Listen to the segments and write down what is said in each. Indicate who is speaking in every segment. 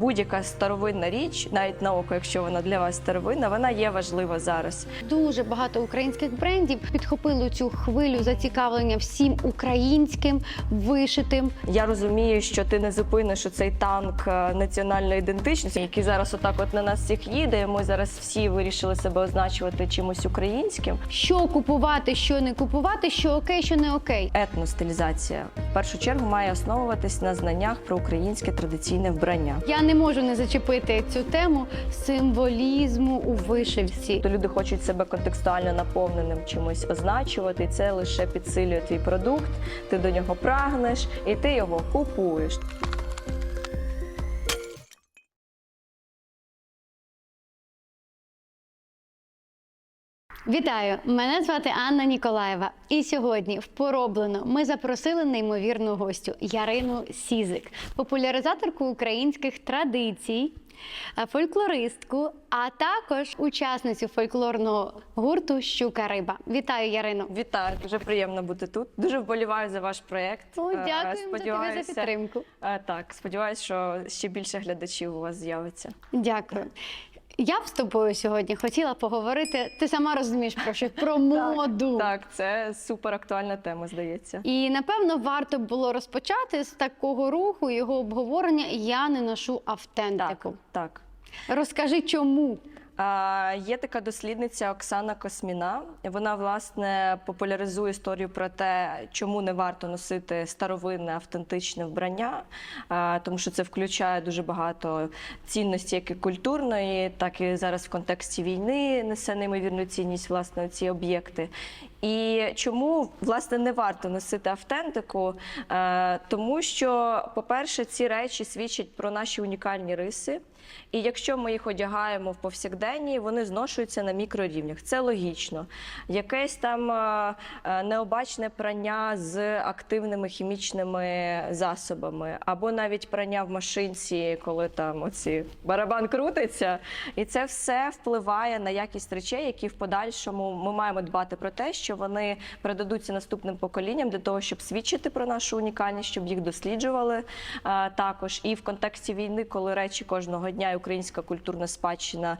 Speaker 1: Будь-яка старовинна річ, навіть на око, якщо вона для вас старовинна, вона є важлива зараз.
Speaker 2: Дуже багато українських брендів підхопили цю хвилю зацікавлення всім українським вишитим.
Speaker 1: Я розумію, що ти не зупиниш цей танк е, національної ідентичності, який зараз отак от на нас всіх їде. і Ми зараз всі вирішили себе означувати чимось українським.
Speaker 2: Що купувати, що не купувати, що окей, що не окей.
Speaker 1: Етностилізація в першу чергу має основуватись на знаннях про українське традиційне вбрання.
Speaker 2: Я не можу не зачепити цю тему символізму у вишивці.
Speaker 1: Люди хочуть себе контекстуально наповненим чимось означувати, це лише підсилює твій продукт. Ти до нього прагнеш і ти його купуєш.
Speaker 2: Вітаю! Мене звати Анна Ніколаєва. І сьогодні в пороблено ми запросили неймовірну гостю Ярину Сізик, популяризаторку українських традицій, фольклористку, а також учасницю фольклорного гурту Щука Риба. Вітаю, Ярино!
Speaker 1: Вітаю, дуже приємно бути тут. Дуже вболіваю за ваш проєкт. Е,
Speaker 2: дякуємо за за підтримку.
Speaker 1: Е, Так, сподіваюся, що ще більше глядачів у вас з'явиться.
Speaker 2: Дякую. Я б з тобою сьогодні хотіла поговорити. Ти сама розумієш про що про моду.
Speaker 1: Так, це супер актуальна тема, здається.
Speaker 2: І напевно варто було розпочати з такого руху його обговорення. Я не ношу автентику.
Speaker 1: так.
Speaker 2: Розкажи, чому
Speaker 1: є така дослідниця Оксана Косміна. Вона власне популяризує історію про те, чому не варто носити старовинне автентичне вбрання, тому що це включає дуже багато цінності, як і культурної, так і зараз в контексті війни несе неймовірну цінність власне ці об'єкти. І чому власне не варто носити автентику? Е, тому що, по-перше, ці речі свідчать про наші унікальні риси. І якщо ми їх одягаємо в повсякденні, вони зношуються на мікрорівнях. Це логічно. Якесь там е, е, необачне прання з активними хімічними засобами, або навіть прання в машинці, коли там оці барабан крутиться. І це все впливає на якість речей, які в подальшому ми маємо дбати про те, що вони передадуться наступним поколінням для того, щоб свідчити про нашу унікальність, щоб їх досліджували також. І в контексті війни, коли речі кожного дня і українська культурна спадщина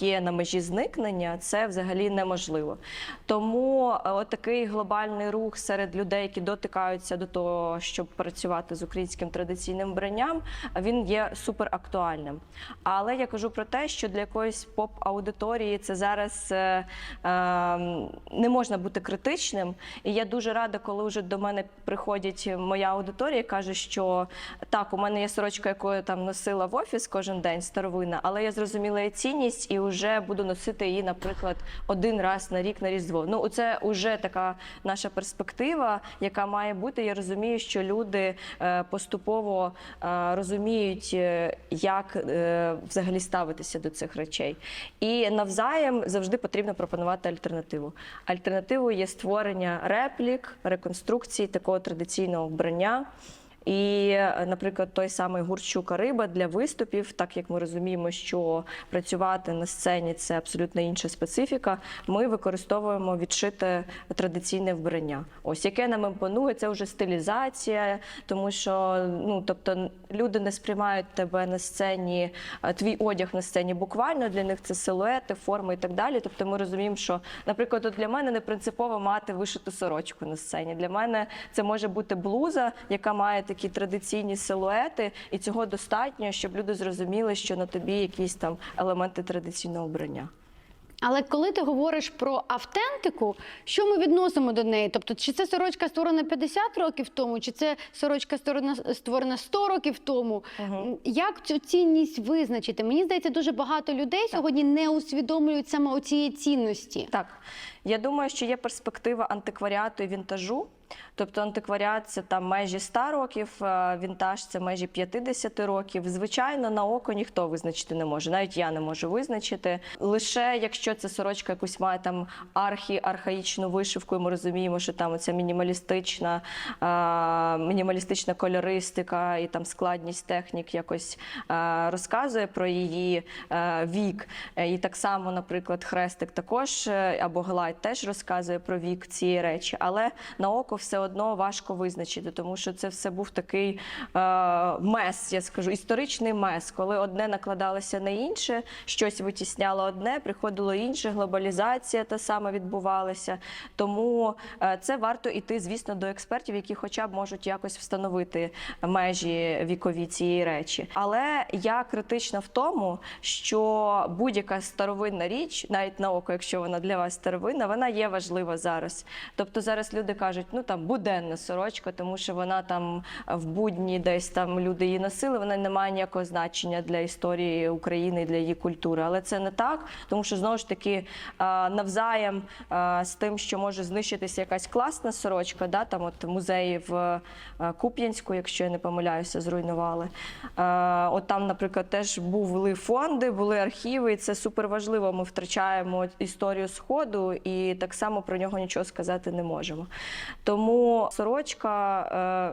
Speaker 1: є на межі зникнення, це взагалі неможливо. Тому е, отакий глобальний рух серед людей, які дотикаються до того, щоб працювати з українським традиційним вбранням, він є супер актуальним. Але я кажу про те, що для якоїсь поп-аудиторії це зараз е, е, не можна бути критичним. І я дуже рада, коли вже до мене приходять моя аудиторія і каже, що так, у мене є сорочка, яку я там носила в офіс кожен день, старовинна, але я зрозуміла її цінність і вже буду носити її, наприклад, один раз на рік на Різдво. Ну, це вже така наша перспектива, яка має бути. Я розумію, що люди е, поступово е, розуміють, е, як взагалі ставитися до цих речей. І навзаєм завжди потрібно пропонувати альтернативу. Альтернативою є створення реплік, реконструкції такого традиційного вбрання. І, е, наприклад, той самий гурт «Щука риба для виступів, так як ми розуміємо, що працювати на сцені це абсолютно інша специфіка. Ми використовуємо відшите традиційне вбрання. Ось яке нам імпонує, це вже стилізація, тому що ну тобто люди не сприймають тебе на сцені, е, твій одяг на сцені буквально для них це силуети, форми і так далі. Тобто ми розуміємо, що, наприклад, от для мене не принципово мати вишиту сорочку на сцені. Для мене це може бути блуза, яка має такі традиційні силуети, і цього достатньо, щоб люди зрозуміли, що на тобі якісь там елементи традиційного вбрання.
Speaker 2: Але коли ти говориш про автентику, що ми відносимо до неї? Тобто, чи це сорочка створена 50 років тому, чи це сорочка створена, створена 100 років тому?
Speaker 1: Мгм.
Speaker 2: Як цю цінність визначити? Мені здається, дуже багато людей сьогодні не усвідомлюють саме оцієї цінності.
Speaker 1: Так, я думаю, що є перспектива антикваріату і вінтажу. Тобто антикваріат це там межі 100 років, вінтаж це межі 50 років. Звичайно, на око ніхто визначити не може. Навіть я не можу визначити. Лише якщо ця сорочка якусь має там архі, архаїчну вишивку, і ми розуміємо, що там оця мінімалістична, е, мінімалістична кольористика і там складність технік якось е, розказує про її е, вік. І так само, наприклад, хрестик також е, або глайд теж розказує про вік цієї речі, але на око все одно важко визначити, тому що це все був такий е, мес, я скажу, історичний мес, коли одне накладалося на інше, щось витісняло одне, приходило інше, глобалізація та саме відбувалася. Тому е, це варто іти, звісно, до експертів, які хоча б можуть якось встановити межі вікові цієї речі. Але я критична в тому, що будь-яка старовинна річ, навіть на око, якщо вона для вас старовинна, вона є важлива зараз. Тобто зараз люди кажуть, ну там буденна сорочка, тому що вона там в будні десь там люди її носили, вона не має ніякого значення для історії України, для її культури. Але це не так, тому що знову ж таки навзаєм з тим, що може знищитися якась класна сорочка, да, там от музеї в Куп'янську, якщо я не помиляюся, зруйнували. От там, наприклад, теж були фонди, були архіви, і це супер важливо. Ми втрачаємо історію сходу, і так само про нього нічого сказати не можемо. Тому сорочка,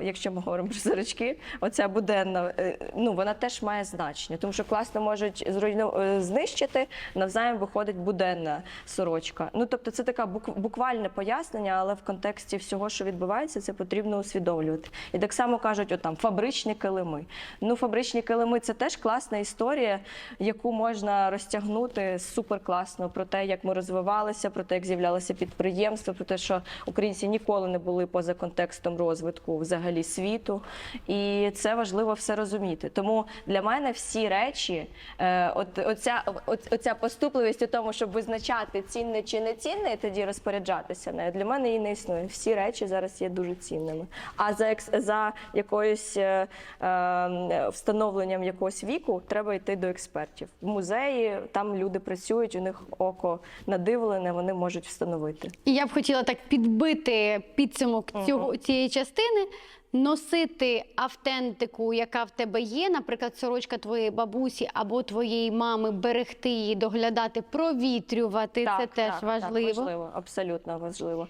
Speaker 1: е, якщо ми говоримо про сорочки, оця буденна, е, ну вона теж має значення, тому що класно можуть е, знищити, навзаєм виходить буденна сорочка. Ну тобто, це бук- буквальне пояснення, але в контексті всього, що відбувається, це потрібно усвідомлювати. І так само кажуть, от там фабричні килими. Ну, фабричні килими це теж класна історія, яку можна розтягнути супер класно про те, як ми розвивалися, про те, як з'являлися підприємства, про те, що українці ніколи не були поза контекстом розвитку взагалі світу. І це важливо все розуміти. Тому для мене всі речі, е, от оця, оця поступливість у тому, щоб визначати цінне чи не цінне, і тоді розпоряджатися нею, для мене її не існує. Всі речі зараз є дуже цінними. А за за якоюсь е, е, встановленням якогось віку треба йти до експертів. В музеї там люди працюють, у них око надивлене, вони можуть встановити.
Speaker 2: І я б хотіла так підбити підсумок цього цієї частини. Носити автентику, яка в тебе є, наприклад, сорочка твоєї бабусі або твоєї мами, берегти її, доглядати, провітрювати. це теж
Speaker 1: так,
Speaker 2: важливо.
Speaker 1: Так, важливо, абсолютно важливо.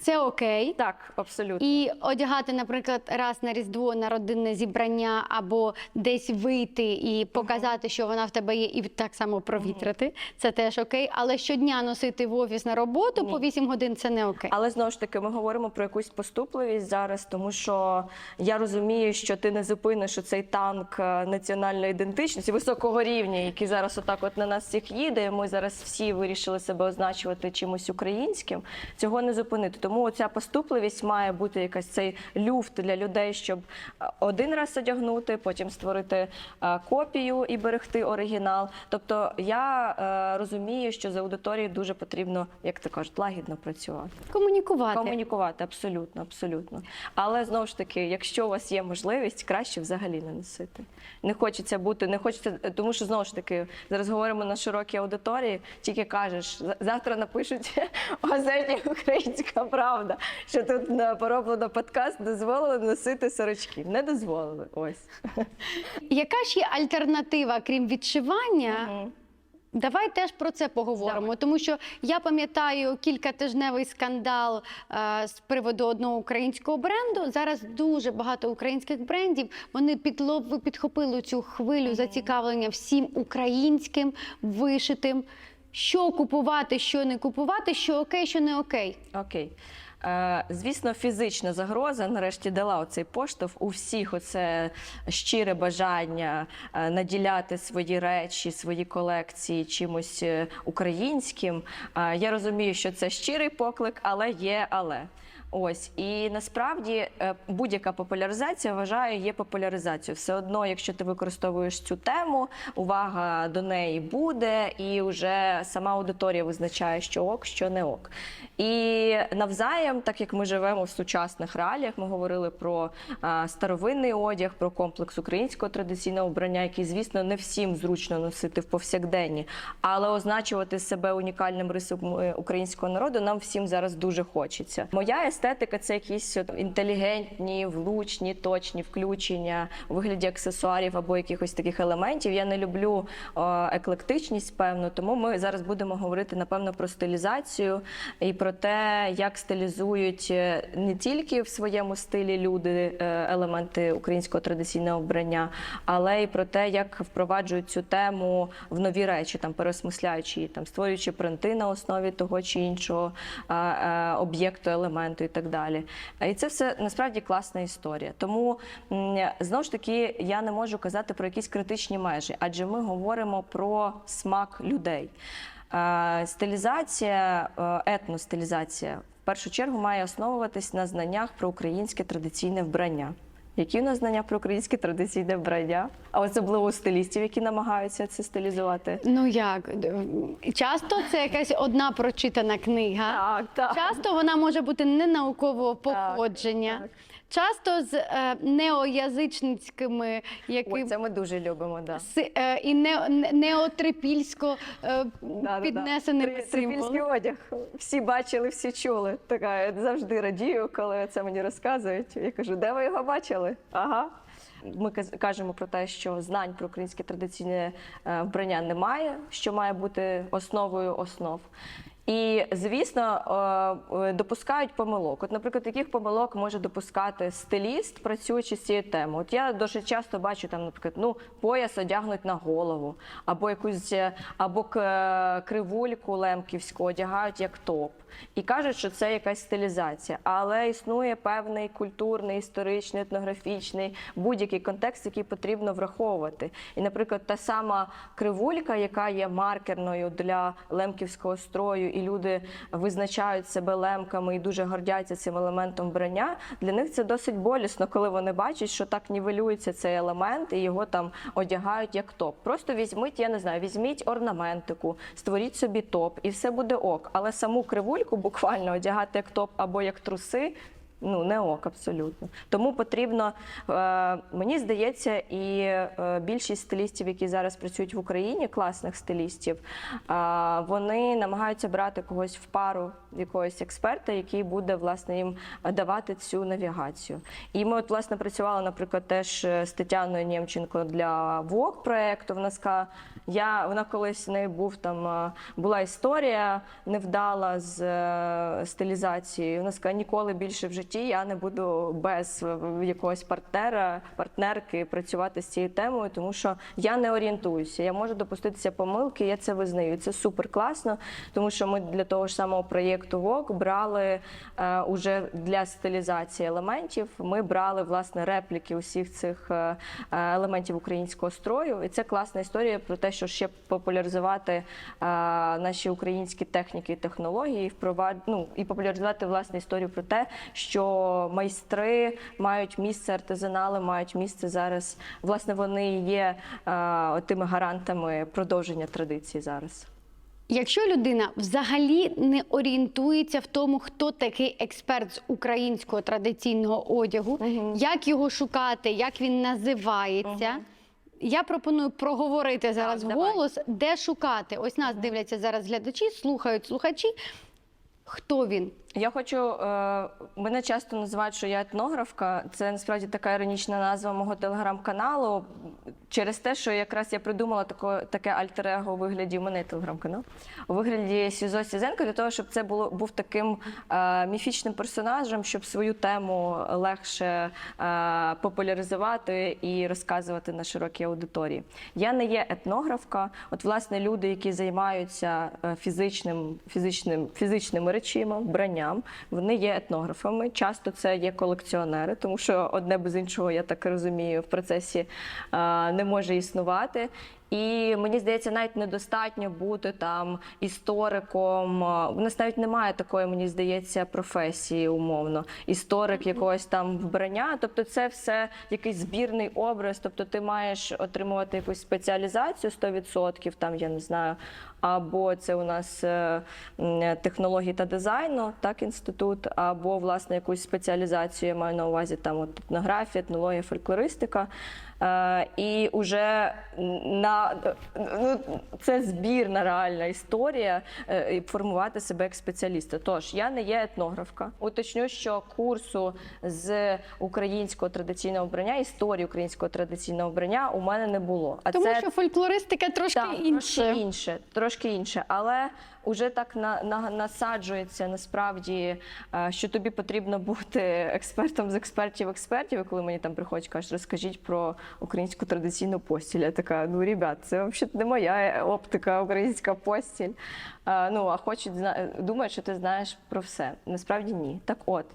Speaker 2: Це окей.
Speaker 1: Так, абсолютно.
Speaker 2: І одягати, наприклад, раз на різдво на родинне зібрання або десь вийти і показати, що вона в тебе є, і так само провітрити. Це теж окей. Але щодня носити в офіс на роботу по 8 годин це не окей.
Speaker 1: Але знову ж таки, ми говоримо про якусь поступливість зараз, тому що я розумію, що ти не зупиниш цей танк е, національної ідентичності високого рівня, який зараз отак от на нас всіх їде. і Ми зараз всі вирішили себе означувати чимось українським. Цього не зупинити. Тому ця поступливість має бути якась цей люфт для людей, щоб е, один раз одягнути, потім створити е, копію і берегти оригінал. Тобто я е, розумію, що за аудиторією дуже потрібно, як ти кажуть, лагідно працювати.
Speaker 2: Комунікувати.
Speaker 1: Комунікувати абсолютно, абсолютно. Але знову ж таки, якщо у вас є можливість, краще взагалі не носити. Не хочеться бути, не хочеться, тому що знову ж таки зараз говоримо на широкій аудиторії. Тільки кажеш, завтра напишуть газеті Українська Правда, що тут на пороблено подкаст дозволили носити сорочки. Не дозволили. Ось.
Speaker 2: Яка ж є альтернатива, крім відшивання? Давай теж про це поговоримо,
Speaker 1: Давай.
Speaker 2: тому що я пам'ятаю кількатижневий скандал е, з приводу одного українського бренду. Зараз дуже багато українських брендів вони підлов, підхопили цю хвилю зацікавлення всім українським вишитим. Що купувати, що не купувати, що окей, що не окей.
Speaker 1: Окей. Е, Звісно, фізична загроза нарешті дала оцей поштовх у всіх оце щире бажання е, наділяти свої речі, свої колекції чимось е, українським. Е, Я розумію, що це щирий поклик, але є але. Ось і насправді е, будь-яка популяризація вважаю є популяризацією. Все одно, якщо ти використовуєш цю тему, увага до неї буде, і вже сама аудиторія визначає, що ок, що не ок. І навзаєм, так як ми живемо в сучасних реаліях, ми говорили про старовинний одяг, про комплекс українського традиційного вбрання, який, звісно, не всім зручно носити в повсякденні, але означувати себе унікальним рисом е, українського народу нам всім зараз дуже хочеться. Моя естетика це якісь інтелігентні, влучні, точні включення у вигляді аксесуарів або якихось таких елементів. Я не люблю е, еклектичність, певно, тому ми зараз будемо говорити напевно про стилізацію і про те, як стилізують е, не тільки в своєму стилі люди е, елементи українського традиційного вбрання, але й про те, як впроваджують цю тему в нові речі, там переосмисляючи її, там створюючи принти на основі того чи іншого об'єкту, елементу і так далі. І це все насправді класна історія. Тому знову ж таки я не можу казати про якісь критичні межі, адже ми говоримо про смак людей. Стилізація, е, етностилізація в першу чергу має основуватись на знаннях про українське традиційне вбрання. Які у нас знання про українське традиційне вбрання, а особливо у стилістів, які намагаються це стилізувати?
Speaker 2: Ну як? Часто це якась одна прочитана книга.
Speaker 1: Так, так.
Speaker 2: Часто вона може бути не наукового походження.
Speaker 1: так.
Speaker 2: Часто з е, неоязичницькими
Speaker 1: Ой,
Speaker 2: якими
Speaker 1: це ми дуже любимо. Да.
Speaker 2: Си- е, і не, не- неотрипільсько е, піднесеними
Speaker 1: Три- Трипільський
Speaker 2: символами.
Speaker 1: одяг. Всі бачили, всі чули. Така я завжди радію, коли це мені розказують. Я кажу, де ви його бачили? Ага. Ми каз- кажемо про те, що знань про українське традиційне е, вбрання немає, що має бути основою основ. І звісно, е, е, допускають помилок. От, наприклад, яких помилок може допускати стиліст, працюючи з цією темою. От я дуже часто бачу там, наприклад, ну пояс одягнуть на голову, або якусь е, або к- кривульку лемківську одягають як топ. І кажуть, що це якась стилізація. Але існує певний культурний, історичний, етнографічний, будь-який контекст, який потрібно враховувати. І, наприклад, та сама кривулька, яка є маркерною для лемківського строю, і люди визначають себе лемками і дуже гордяться цим елементом вбрання. Для них це досить болісно, коли вони бачать, що так нівелюється цей елемент, і його там одягають як топ. Просто візьміть, я не знаю, візьміть орнаментику, створіть собі топ, і все буде ок. Але саму кривульку буквально одягати як топ або як труси. Ну, не ок, абсолютно. Тому потрібно, е, мені здається, і е, більшість стилістів, які зараз працюють в Україні, класних стилістів, е, вони намагаються брати когось в пару якогось експерта, який буде власне їм давати цю навігацію. І ми, от, власне, працювали, наприклад, теж е, з Тетяною Нємченко для ВОК проекту. Вона сказала, я вона колись в неї був там е, була історія невдала з е, стилізацією. Вона сказала, ніколи більше в житті я не буду без е, якогось партнера, партнерки працювати з цією темою, тому що я не орієнтуюся. Я можу допуститися помилки, я це визнаю. Це супер класно, тому що ми для того ж самого проєкту ВОК брали е, уже для стилізації елементів. Ми брали власне репліки усіх цих е, е, елементів українського строю. І це класна історія про те, що ще популяризувати е, наші українські техніки і технології, впровад... ну, і популяризувати власне історію про те, що майстри мають місце, артизанали мають місце зараз. Власне, вони є е, тими гарантами продовження традиції зараз.
Speaker 2: Якщо людина взагалі не орієнтується в тому, хто такий експерт з українського традиційного одягу,
Speaker 1: Мгм.
Speaker 2: як його шукати, як він називається. Я пропоную проговорити зараз
Speaker 1: Так, давай.
Speaker 2: де шукати. Ось нас дивляться зараз глядачі, слухають слухачі. Хто він?
Speaker 1: Я хочу е, мене часто називають, що я етнографка. Це насправді така іронічна назва мого телеграм-каналу. Через те, що якраз я придумала тако, таке альтер-его у вигляді у мене телеграм-канал у вигляді Сюзо Сізенко для того, щоб це було був таким е, міфічним персонажем, щоб свою тему легше е, популяризувати і розказувати на широкій аудиторії. Я не є етнографка. От власне люди, які займаються е, фізичним, фізичним, фізичними речима, вбранням, вони є етнографами. Часто це є колекціонери, тому що одне без іншого, я так розумію, в процесі не може існувати. І мені здається, навіть недостатньо бути там істориком. У нас навіть немає такої, мені здається, професії умовно. Історик якогось там вбрання. Тобто, це все якийсь збірний образ. Тобто, ти маєш отримувати якусь спеціалізацію 100%, там я не знаю. Або це у нас е, технології та дизайну, так, інститут, або власне якусь спеціалізацію, я маю на увазі там от, етнографія, етнологія, фольклористика. Е, і вже на ну, це збірна реальна історія е, формувати себе як спеціаліста. Тож я не є етнографка. Уточню, що курсу з українського традиційного вбрання, історії українського традиційного вбрання у мене не було. А
Speaker 2: Тому
Speaker 1: це
Speaker 2: що фольклористика трошки
Speaker 1: так,
Speaker 2: інше.
Speaker 1: Трошки інше, трошки інше, але вже так на, на, насаджується насправді, е, що тобі потрібно бути експертом з експертів експертів. Коли мені там приходять, кажуть, розкажіть про українську традиційну постіль. Я така, ну ребят, це взагалі не моя оптика, українська постіль. Ну а хочуть думають, що ти знаєш про все. Насправді ні. Так от.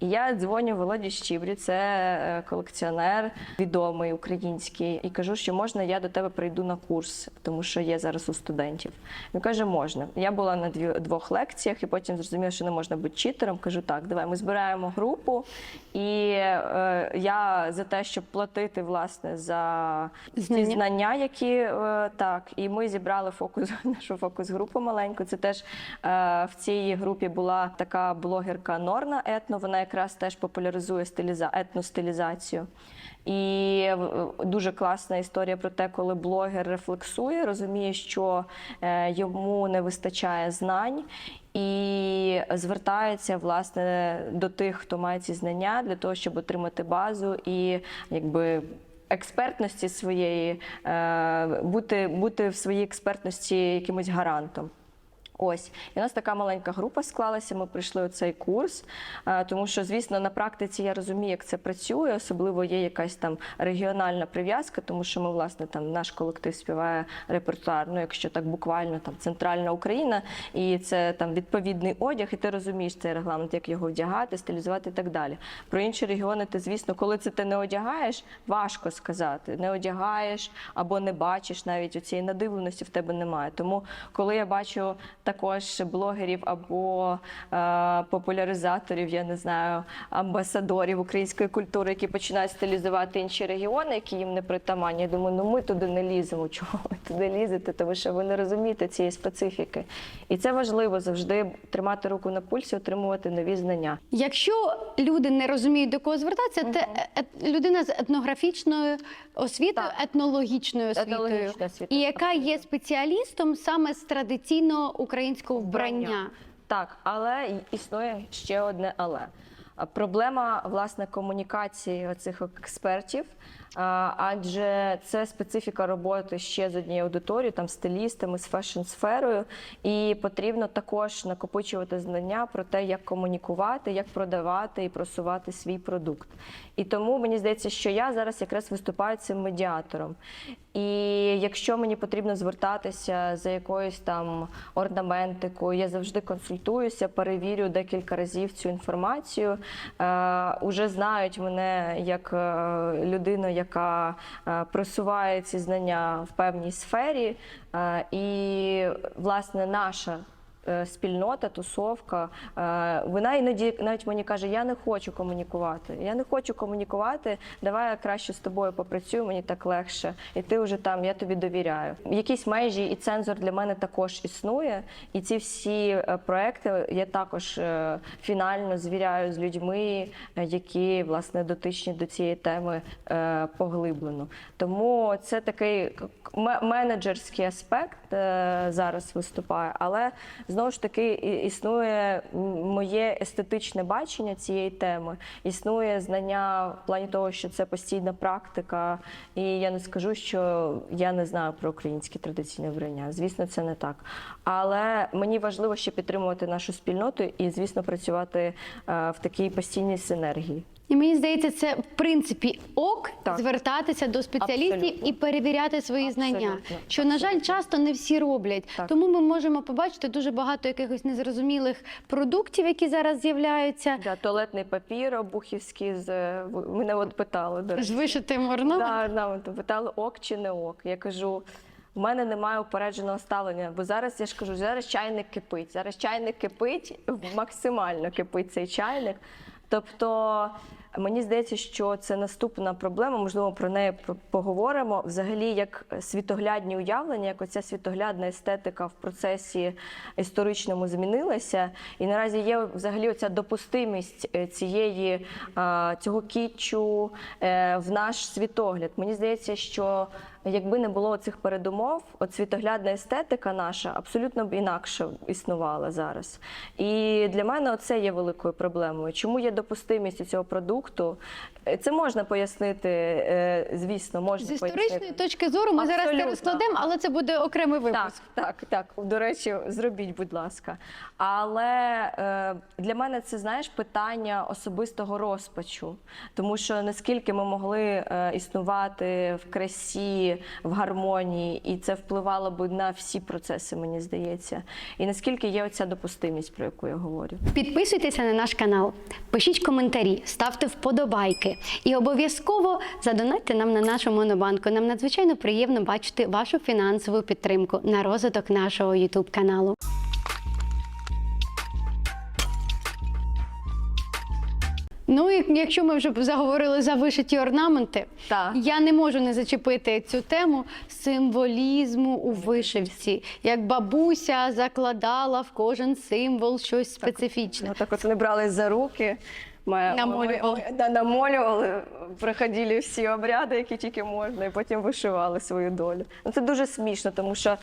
Speaker 1: І я дзвоню Володі Щібрі, це е, колекціонер відомий український, і кажу, що можна я до тебе прийду на курс, тому що є зараз у студентів. Він каже, можна. Я була на дві, двох лекціях, і потім зрозуміла, що не можна бути читером. Кажу, так, давай ми збираємо групу, і е, я за те, щоб платити власне за ті
Speaker 2: Знання.
Speaker 1: знання, які е, так, і ми зібрали фокус нашу фокус-групу маленьку. Це теж е, в цій групі була така блогерка Норна Етно. Вона якраз теж популяризує стиліза етностилізацію. І е, дуже класна історія про те, коли блогер рефлексує, розуміє, що е, йому не вистачає знань. І звертається власне до тих, хто має ці знання, для того, щоб отримати базу і якби експертності своєї, е, бути, бути в своїй експертності якимось гарантом. Ось, і у нас така маленька група склалася. Ми прийшли у цей курс, тому що, звісно, на практиці я розумію, як це працює. Особливо є якась там регіональна прив'язка, тому що ми, власне, там наш колектив співає репертуар. Ну, якщо так буквально там центральна Україна, і це там відповідний одяг, і ти розумієш цей регламент, як його вдягати, стилізувати і так далі. Про інші регіони, ти, звісно, коли це ти не одягаєш, важко сказати. Не одягаєш або не бачиш навіть у цієї надивленості в тебе немає. Тому, коли я бачу також блогерів або е, популяризаторів, я не знаю, амбасадорів української культури, які починають стилізувати інші регіони, які їм не притаманні. Я думаю, ну ми туди не ліземо. Чого ви туди лізете? Тому що ви не розумієте цієї специфіки. І це важливо завжди тримати руку на пульсі, отримувати нові знання.
Speaker 2: Якщо люди не розуміють до кого звертатися, це ет- людина з етнографічною освітою,
Speaker 1: Так.
Speaker 2: етнологічною освітою,
Speaker 1: Етнологічна освіта,
Speaker 2: і яка є спеціалістом саме з традиційного українського вбрання.
Speaker 1: Так, але існує ще одне але. Проблема власне комунікації цих експертів, адже це специфіка роботи ще з однією аудиторією, там стилістами, з фешн-сферою, і потрібно також накопичувати знання про те, як комунікувати, як продавати і просувати свій продукт. І тому мені здається, що я зараз якраз виступаю цим медіатором. І якщо мені потрібно звертатися за якоюсь там орнаментикою, я завжди консультуюся, перевірю декілька разів цю інформацію. Е, уже знають мене як е, людину, яка е, просуває ці знання в певній сфері. Е, і власне наша спільнота, тусовка. е, Вона іноді навіть мені каже: я не хочу комунікувати. Я не хочу комунікувати. Давай я краще з тобою попрацюю, мені так легше. І ти вже там, я тобі довіряю. Якісь межі і цензор для мене також існує. І ці всі е, проекти я також е, фінально звіряю з людьми, е, які власне дотичні до цієї теми е, поглиблено. Тому це такий менеджерський аспект е, зараз виступає, але знову ж таки існує моє естетичне бачення цієї теми, існує знання в плані того, що це постійна практика, і я не скажу, що я не знаю про українське традиційне вбрання. Звісно, це не так. Але мені важливо ще підтримувати нашу спільноту і, звісно, працювати е, в такій постійній синергії.
Speaker 2: І мені здається, це в принципі ок
Speaker 1: Так.
Speaker 2: звертатися до спеціалістів
Speaker 1: Абсолютно.
Speaker 2: і перевіряти свої знання.
Speaker 1: Абсолютно.
Speaker 2: Що, на жаль, часто не всі роблять.
Speaker 1: Так.
Speaker 2: Тому ми можемо побачити дуже багато якихось незрозумілих продуктів, які зараз з'являються.
Speaker 1: Да, туалетний папір обухівський з мене от питали до
Speaker 2: З
Speaker 1: речі.
Speaker 2: вишитим орнаментом.
Speaker 1: Да, да, питали ок чи не ок. Я кажу. В мене немає упередженого ставлення, бо зараз я ж кажу, зараз чайник кипить. Зараз чайник кипить, максимально кипить цей чайник. Тобто мені здається, що це наступна проблема. Можливо, про неї поговоримо. Взагалі, як світоглядні уявлення, як оця світоглядна естетика в процесі історичному змінилася. І наразі є взагалі оця допустимість е, цієї цього кітчу е, в наш світогляд. Мені здається, що якби не було цих передумов, от світоглядна естетика наша абсолютно б інакше існувала зараз. І для мене це є великою проблемою. Чому є допустимість у цього продукту? Продукту. Е, Це можна пояснити, е, звісно, можна
Speaker 2: З історичної
Speaker 1: пояснити.
Speaker 2: точки зору ми зараз це розкладемо, але це буде окремий випуск.
Speaker 1: так, так. До речі, зробіть, будь ласка. Але е, для мене це знаєш питання особистого розпачу, тому що наскільки ми могли існувати в красі, в гармонії, і це впливало б на всі процеси, мені здається. І наскільки є оця допустимість, про яку я говорю.
Speaker 2: Підписуйтеся на наш канал, пишіть коментарі, ставте вподобайки і обов'язково задонатьте нам на нашу монобанку. Нам надзвичайно приємно бачити вашу фінансову підтримку на розвиток нашого YouTube каналу. Ну і якщо ми вже заговорили за вишиті орнаменти,
Speaker 1: Так.
Speaker 2: я не можу не зачепити цю тему символізму у вишивці. Як бабуся закладала в кожен символ щось специфічне.
Speaker 1: Ну, так от вони брали за руки. Ми,
Speaker 2: Намолювали.
Speaker 1: ми- да, намолювали, проходили всі обряди, які тільки можна, і потім вишивали свою долю. Ну, це дуже смішно, тому що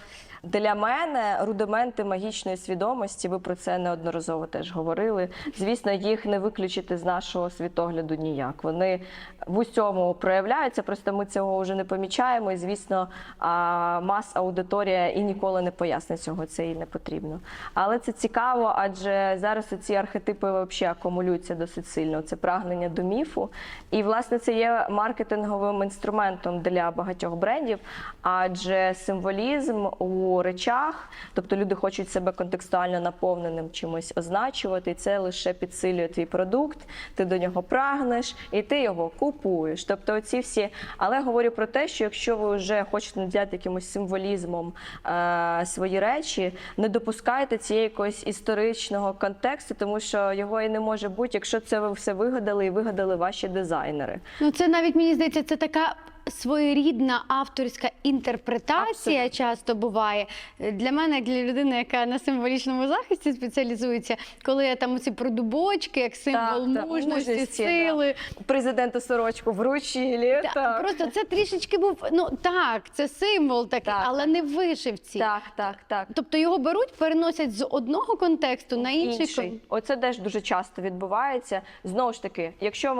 Speaker 1: для мене рудименти магічної свідомості, ви про це неодноразово теж говорили. Звісно, їх не виключити з нашого світогляду ніяк. Вони в усьому проявляються, просто ми цього вже не помічаємо. І звісно, а, мас-аудиторія і ніколи не пояснить цього, це їй не потрібно. Але це цікаво, адже зараз ці архетипи взагалі акумулюються досить сильно. Це прагнення до міфу. І власне це є маркетинговим інструментом для багатьох брендів, адже символізм у речах, тобто люди хочуть себе контекстуально наповненим чимось означувати, і це лише підсилює твій продукт, ти до нього прагнеш і ти його купуєш. Тобто, оці всі, але говорю про те, що якщо ви вже хочете наділяти якимось символізмом е, свої речі, не допускайте цієї якогось історичного контексту, тому що його і не може бути, якщо це ви все вигадали і вигадали ваші дизайнери.
Speaker 2: Ну, це навіть мені здається, це така своєрідна авторська інтерпретація
Speaker 1: Абсолютно.
Speaker 2: часто буває. Для мене, як для людини, яка на символічному захисті спеціалізується, коли я там оці продубочки, як символ
Speaker 1: так,
Speaker 2: мужності,
Speaker 1: да.
Speaker 2: сили.
Speaker 1: Президенту сорочку вручили.
Speaker 2: Та-
Speaker 1: Так,
Speaker 2: Просто це трішечки був. Ну так, це символ такий,
Speaker 1: Так.
Speaker 2: але не в вишивці.
Speaker 1: так, так. так.
Speaker 2: Тобто його беруть, переносять з одного контексту на інший.
Speaker 1: інший. Оце теж дуже часто відбувається. Знову ж таки, якщо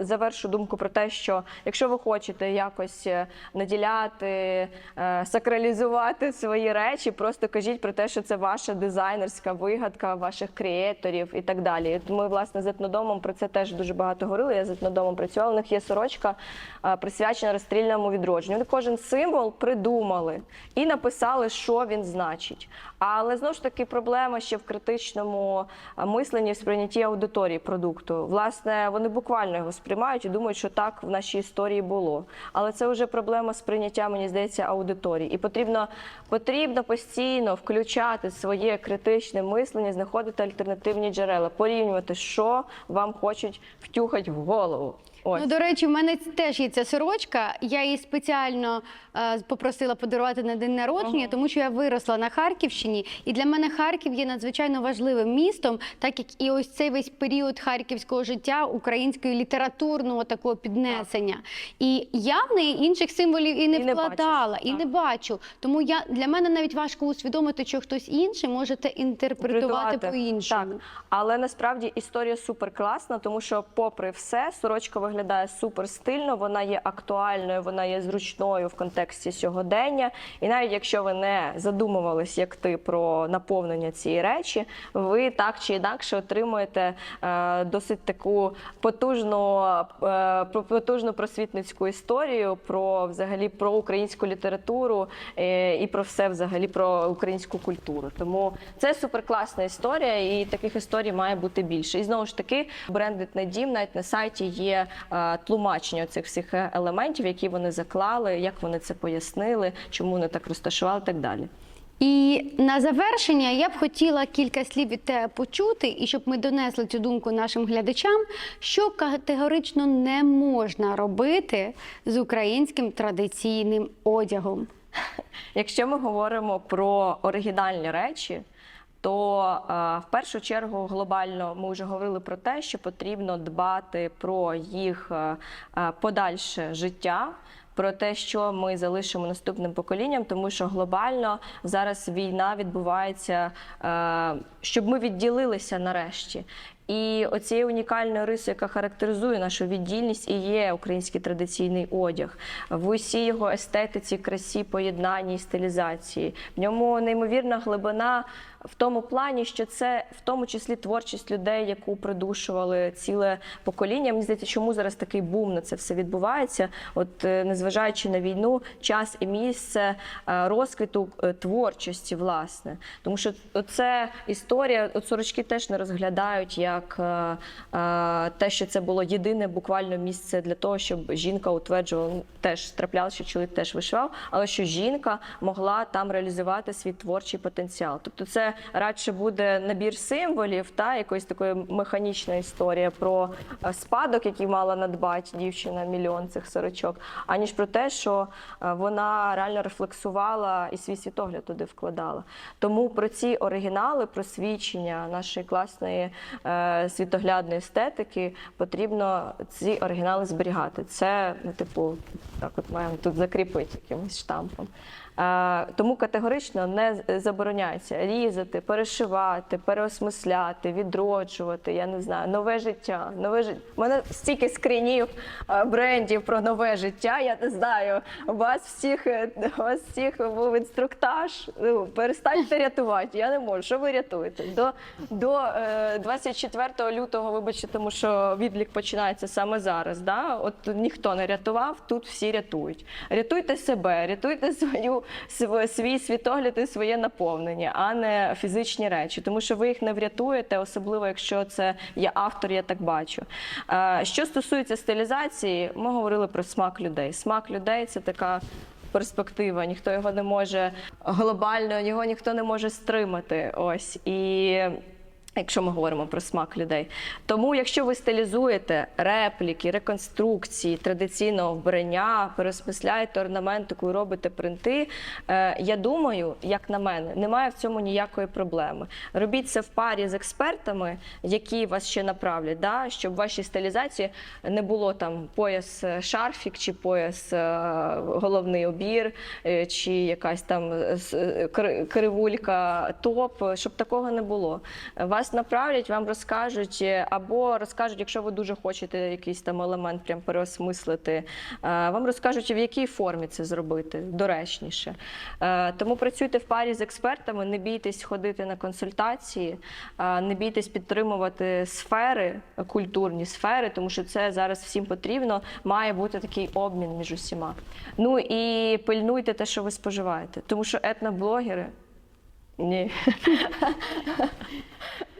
Speaker 1: е, завершу думку про те, що якщо ви хочете якось е, наділяти, е, сакралізувати свої речі, просто кажіть про те, що це ваша дизайнерська вигадка ваших креаторів і так далі. Ми власне з етнодомом про це теж дуже багато говорили. Я з етнодомом працювала. У них є сорочка е, присвячена розстрільному відродженню. Вони кожен символ придумали і написали, що він значить. Але знову ж таки проблема ще в критичному мисленні сприйнятті аудиторії продукту. Власне, вони буквально його сприймають і думають, що так в нашій історії було. Але це вже проблема сприйняття, мені здається, аудиторії. І потрібно, потрібно постійно включати своє критичне мислення, знаходити альтернативні джерела, порівнювати, що вам хочуть втюхати в голову. Ось.
Speaker 2: Ну, до речі, в мене теж є ця сорочка. Я її спеціально е, попросила подарувати на день народження, тому що я виросла на Харківщині, і для мене Харків є надзвичайно важливим містом, так як і ось цей весь період харківського життя, українського літературного такого піднесення. І я в неї інших символів і не
Speaker 1: І не
Speaker 2: вкладала,
Speaker 1: бачиш,
Speaker 2: і
Speaker 1: так.
Speaker 2: не бачу. Тому я для мене навіть важко усвідомити, що хтось інший може те інтерпретувати
Speaker 1: Інтерпретувати.
Speaker 2: по-іншому.
Speaker 1: Так, але насправді історія супер класна, тому що, попри все, сорочка виглядає супер стильно, вона є актуальною, вона є зручною в контексті сьогодення. І навіть якщо ви не задумувались, як ти про наповнення цієї речі, ви так чи інакше отримуєте е, досить таку потужну, е, потужну просвітницьку історію про взагалі про українську літературу е, і про все взагалі про українську культуру. Тому це суперкласна історія, і таких історій має бути більше. І знову ж таки, бренди на дім навіть на сайті є тлумачення цих всіх е, елементів, які вони заклали, як вони це пояснили, чому вони так розташували, і так далі.
Speaker 2: І на завершення я б хотіла кілька слів від тебе почути, і щоб ми донесли цю думку нашим глядачам, що категорично не можна робити з українським традиційним одягом.
Speaker 1: Якщо ми говоримо про оригінальні речі, то е, в першу чергу глобально ми вже говорили про те, що потрібно дбати про їх е, е, подальше життя. Про те, що ми залишимо наступним поколінням, тому що глобально зараз війна відбувається, щоб ми відділилися нарешті. І оцією унікальною рисою, яка характеризує нашу віддільність, і є український традиційний одяг. В усій його естетиці, красі, поєднанні і стилізації. В ньому неймовірна глибина в тому плані, що це в тому числі творчість людей, яку придушували ціле покоління. Мені здається, чому зараз такий бум на це все відбувається? От е, незважаючи на війну, час і місце е, розквіту е, творчості, власне, тому що це історія. От сорочки теж не розглядають як е, е, те, що це було єдине буквально місце для того, щоб жінка утверджувала ну, теж траплялося, що чоловік теж вишивав, але що жінка могла там реалізувати свій творчий потенціал. Тобто, це радше буде набір символів, та якоїсь такої механічна історія про е, спадок, який мала надбати дівчина мільйон цих сорочок, аніж про те, що вона реально рефлексувала і свій світогляд туди вкладала. Тому про ці оригінали, про свідчення нашої класної світоглядної естетики потрібно ці оригінали зберігати. Це, ну, типу, так от маємо тут закріпити якимось штампом. Е, тому категорично не забороняється різати, перешивати, переосмисляти, відроджувати. Я не знаю, нове життя. Нове життя. У мене стільки скрінів е, брендів про нове життя. Я не знаю. У вас всіх е, у вас всіх був інструктаж. Ну, перестаньте рятувати. Я не можу. Що ви рятуєте? До до 24 4 лютого, вибачте, тому що відлік починається саме зараз. Да? От ніхто не рятував, тут всі рятують. Рятуйте себе, рятуйте свою свій світогляд і своє наповнення, а не фізичні речі, тому що ви їх не врятуєте, особливо якщо це є автор, я так бачу. Е, що стосується стилізації, ми говорили про смак людей. Смак людей це така. Перспектива, ніхто його не може глобально, його ніхто не може стримати. Ось і якщо ми говоримо про смак людей. Тому, якщо ви стилізуєте репліки, реконструкції традиційного вбрання, переосмисляєте орнаментику і робите принти, е, я думаю, як на мене, немає в цьому ніякої проблеми. Робіть це в парі з експертами, які вас ще направлять, да? щоб в вашій стилізації не було там пояс е, шарфік чи пояс е, головний обір, чи якась там кривулька топ, щоб такого не було. Е, Вас направлять, вам розкажуть, е, або розкажуть, якщо ви дуже хочете якийсь там елемент прям переосмислити, е, вам розкажуть, в якій формі це зробити доречніше. Е, Тому працюйте в парі з експертами, не бійтесь ходити на консультації, не бійтесь підтримувати сфери, культурні сфери, тому що це зараз всім потрібно. Має бути такий обмін між усіма. Ну і пильнуйте те, що ви споживаєте, тому що етноблогери. Ні.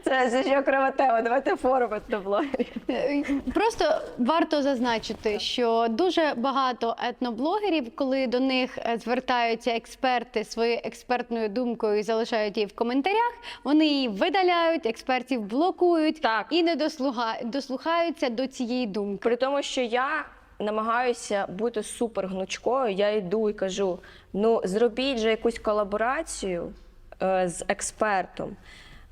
Speaker 1: Це, ще окрема тема. Давайте форум етноблогерів.
Speaker 2: Просто варто зазначити, що дуже багато етноблогерів, коли до них е, звертаються експерти своєю експертною думкою і залишають її в коментарях, вони її видаляють, експертів блокують
Speaker 1: Так.
Speaker 2: і не дослуга- дослухаються до цієї думки.
Speaker 1: При тому, що я намагаюся бути супер гнучкою, я йду і кажу: ну зробіть же якусь колаборацію е, з експертом.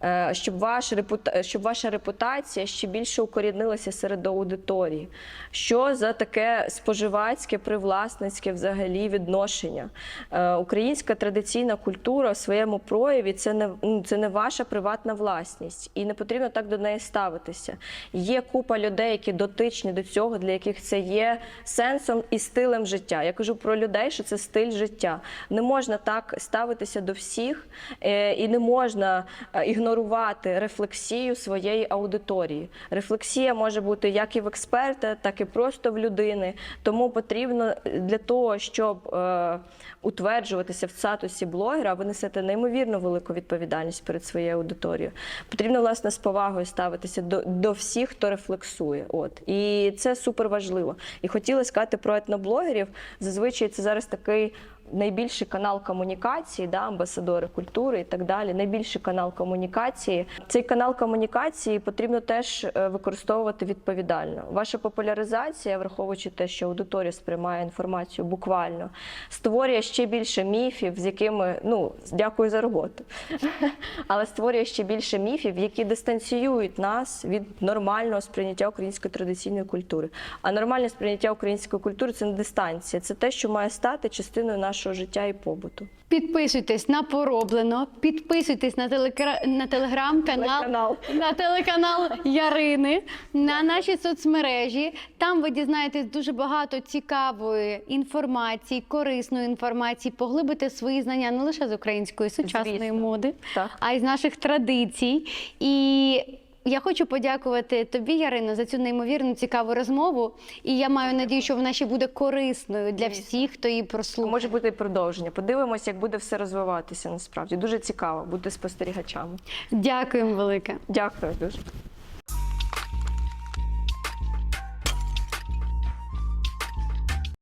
Speaker 1: Е, Щоб, ваш репута... щоб ваша репутація ще більше укорінилася серед аудиторії. Що за таке споживацьке, привласницьке взагалі відношення? Е, Українська традиційна культура в своєму прояві це не, ну, це не ваша приватна власність, і не потрібно так до неї ставитися. Є купа людей, які дотичні до цього, для яких це є сенсом і стилем життя. Я кажу про людей, що це стиль життя. Не можна так ставитися до всіх, е, і не можна е, ігнорувати рефлексію своєї аудиторії. Рефлексія може бути як і в експерта, так і просто в людини. Тому потрібно для того, щоб е, утверджуватися в статусі блогера, ви несете неймовірно велику відповідальність перед своєю аудиторією. Потрібно власне з повагою ставитися до, до всіх, хто рефлексує. От і це супер важливо. І хотіла сказати про етноблогерів. Зазвичай це зараз такий. Найбільший канал комунікації, да, амбасадори культури і так далі. Найбільший канал комунікації. Цей канал комунікації потрібно теж е, використовувати відповідально. Ваша популяризація, враховуючи те, що аудиторія сприймає інформацію буквально, створює ще більше міфів, з якими ну дякую за роботу, але створює ще більше міфів, які дистанціюють нас від нормального сприйняття української традиційної культури. А нормальне сприйняття української культури це не дистанція, це те, що має стати частиною нашого нашого життя і побуту.
Speaker 2: Підписуйтесь на пороблено, підписуйтесь на, телекра... на телеграм-канал.
Speaker 1: Телеканал.
Speaker 2: На телеканал Ярини, на наші соцмережі. Там ви дізнаєтесь дуже багато цікавої інформації, корисної інформації, поглибите свої знання не лише з української сучасної
Speaker 1: Звісно.
Speaker 2: моди,
Speaker 1: Так.
Speaker 2: а й з наших традицій. І я хочу подякувати тобі, Ярино, за цю неймовірно цікаву розмову. І я маю надію, що вона ще буде корисною для всіх, хто її прослухає.
Speaker 1: Може бути і продовження. Подивимось, як буде все розвиватися насправді. Дуже цікаво бути спостерігачами.
Speaker 2: Дякуємо велике.
Speaker 1: Дякую дуже.